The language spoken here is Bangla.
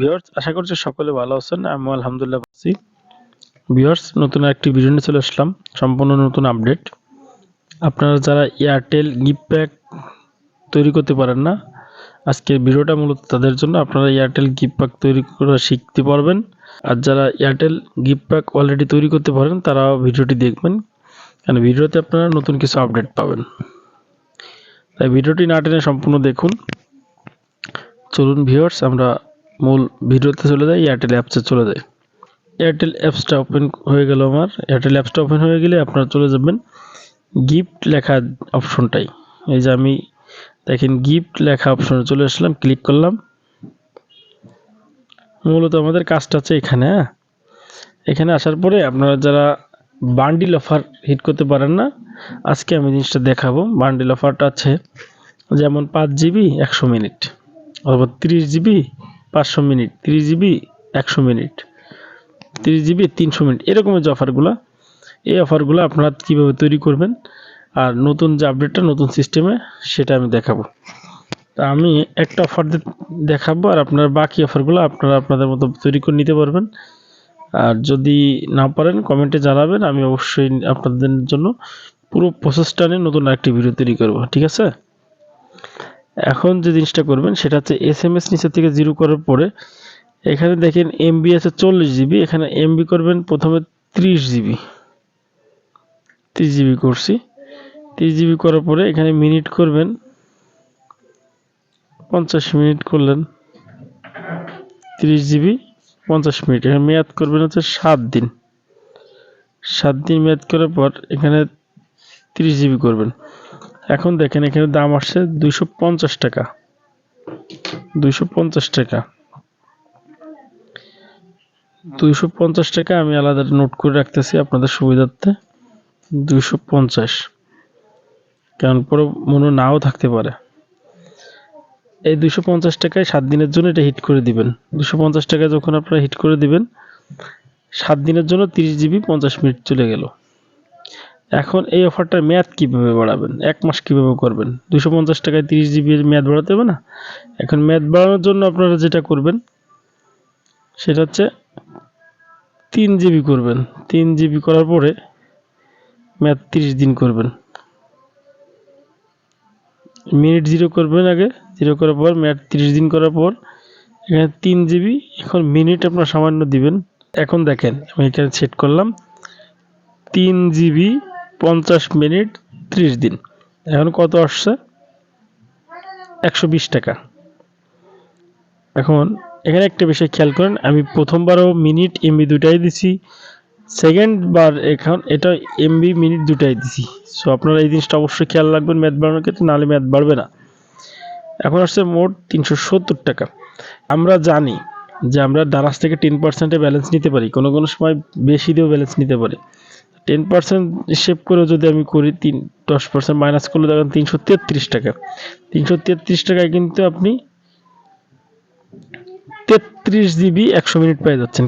ভিউয়ার্স আশা করছি সকলে ভালো আছেন। আমি আলহামদুলিল্লাহ আছি। ভিউয়ার্স নতুন একটি ভিডিও নিয়ে চলে আসলাম। সম্পূর্ণ নতুন আপডেট আপনারা যারা এয়ারটেল গিফট প্যাক তৈরি করতে পারেন না, আজকের ভিডিওটা মূলত তাদের জন্য। আপনারা এয়ারটেল গিফট প্যাক তৈরি করা শিখতে পারবেন। আর যারা এয়ারটেল গিফট প্যাক অলরেডি তৈরি করতে পারেন, তারাও ভিডিওটি দেখবেন। কারণ ভিডিওতে আপনারা নতুন কিছু আপডেট পাবেন। তাই ভিডিওটি না টেনে সম্পূর্ণ দেখুন। চলুন ভিউয়ার্স আমরা মূল ভিডিওতে চলে যাই এয়ারটেল অ্যাপসে চলে যাই এয়ারটেল অ্যাপসটা ওপেন হয়ে গেল আমার। এয়ারটেল অ্যাপসটা ওপেন হয়ে গেলে আপনারা চলে যাবেন গিফট লেখা অপশনটাই এই যে আমি দেখেন গিফট লেখা অপশনে চলে আসলাম ক্লিক করলাম। মূলত আমাদের কাজটা আছে এখানে হ্যাঁ? এখানে আসার পরে আপনারা যারা বান্ডিল অফার হিট করতে পারেন না, আজকে আমি জিনিসটা দেখাবো। বান্ডিল অফারটা আছে যেমন পাঁচ জিবি একশো মিনিট, অথবা তিরিশ জিবি পাঁচশো মিনিট, তিরিশ জিবি একশো মিনিট, তিরিশ জিবি তিনশো মিনিট, এরকমের যে অফারগুলো, এই অফারগুলো আপনারা কীভাবে তৈরি করবেন আর নতুন যে আপডেটটা, নতুন সিস্টেমে, সেটা আমি দেখাবো। তা আমি একটা অফার দেখাবো আর আপনার বাকি অফারগুলো আপনারা আপনাদের মতো তৈরি করে নিতে পারবেন। আর যদি না পারেন, কমেন্টে জানাবেন, আমি অবশ্যই আপনাদের জন্য পুরো প্রসেসটা নিয়ে নতুন একটি ভিডিও তৈরি করব, ঠিক আছে? এখন যে জিনিসটা করবেন, সেটা হচ্ছে এস এম এস নিচের থেকে জিরো করার পরে, এখানে দেখেন এমবি আছে চল্লিশ জিবি এখানে এমবি করবেন প্রথমে ত্রিশ জিবি ত্রিশ জিবি করছি। ত্রিশ জিবি করার পরে এখানে মিনিট করবেন, পঞ্চাশ মিনিট করলেন, ত্রিশ জিবি পঞ্চাশ মিনিট এখানে মেয়াদ করবেন হচ্ছে সাত দিন। সাত দিন মেয়াদ করার পর এখানে ত্রিশ জিবি করবেন। এখন দেখেন, এখানে দাম আসছে দুইশো পঞ্চাশ টাকা। দুইশো পঞ্চাশ টাকা। দুইশো পঞ্চাশ টাকা আমি আলাদা নোট করে রাখতেছি আপনাদের সুবিধার্থে। দুইশো পঞ্চাশ। কারণ পরে মনে নাও থাকতে পারে। এই দুশো পঞ্চাশ টাকায় সাত দিনের জন্য এটা হিট করে দিবেন। দুশো পঞ্চাশ টাকায় যখন আপনারা হিট করে দিবেন, সাত দিনের জন্য তিরিশ জিবি পঞ্চাশ মিনিট চলে গেল। এখন এই অফারটার মেয়াদ কীভাবে বাড়াবেন? এক মাস কীভাবে করবেন? দুশো পঞ্চাশ টাকায় তিরিশ জিবি মেয়াদ বাড়াতে হবে না? এখন মেয়াদ বাড়ানোর জন্য আপনারা যেটা করবেন, সেটা হচ্ছে তিন জিবি করবেন। তিন জিবি করার পরে মেয়াদ তিরিশ দিন করবেন। মিনিট জিরো করবেন আগে। জিরো করার পর, মেয়াদ তিরিশ দিন করার পর, এখানে তিন জিবি এখন মিনিট আপনার সামান্য দিবেন। এখন দেখেন, আমি এখানে সেট করলাম। তিন জিবি পঞ্চাশ মিনিট ত্রিশ দিন। এখন কত আসছে? একশো বিশ টাকা। এখন এখানে একটা বিষয় খেয়াল করেন, আমি প্রথমবারও মিনিট এমবি দুটাই দিছি সেকেন্ড বার এখন এটা এমবি মিনিট দুটাই দিছি। সো আপনারা এই জিনিসটা অবশ্যই খেয়াল রাখবেন ম্যাথ বাড়ানোর ক্ষেত্রে, নাহলে ম্যাথ বাড়বে না। এখন আসছে মোট তিনশো সত্তর টাকা। আমরা জানি যে আমরা দারাজ থেকে টেন পার্সেন্টে ব্যালেন্স নিতে পারি, কোনো কোনো সময় বেশি দিয়েও ব্যালেন্স নিতে পারি। টেন পার্সেন্ট সেভ করে যদি আমি করি তিন, দশ পার্সেন্ট মাইনাস করলে দেখেন তিনশো তেত্রিশ টাকা। তিনশো তেত্রিশ টাকায় কিন্তু আপনি তেত্রিশ জিবি একশো মিনিট পেয়ে যাচ্ছেন।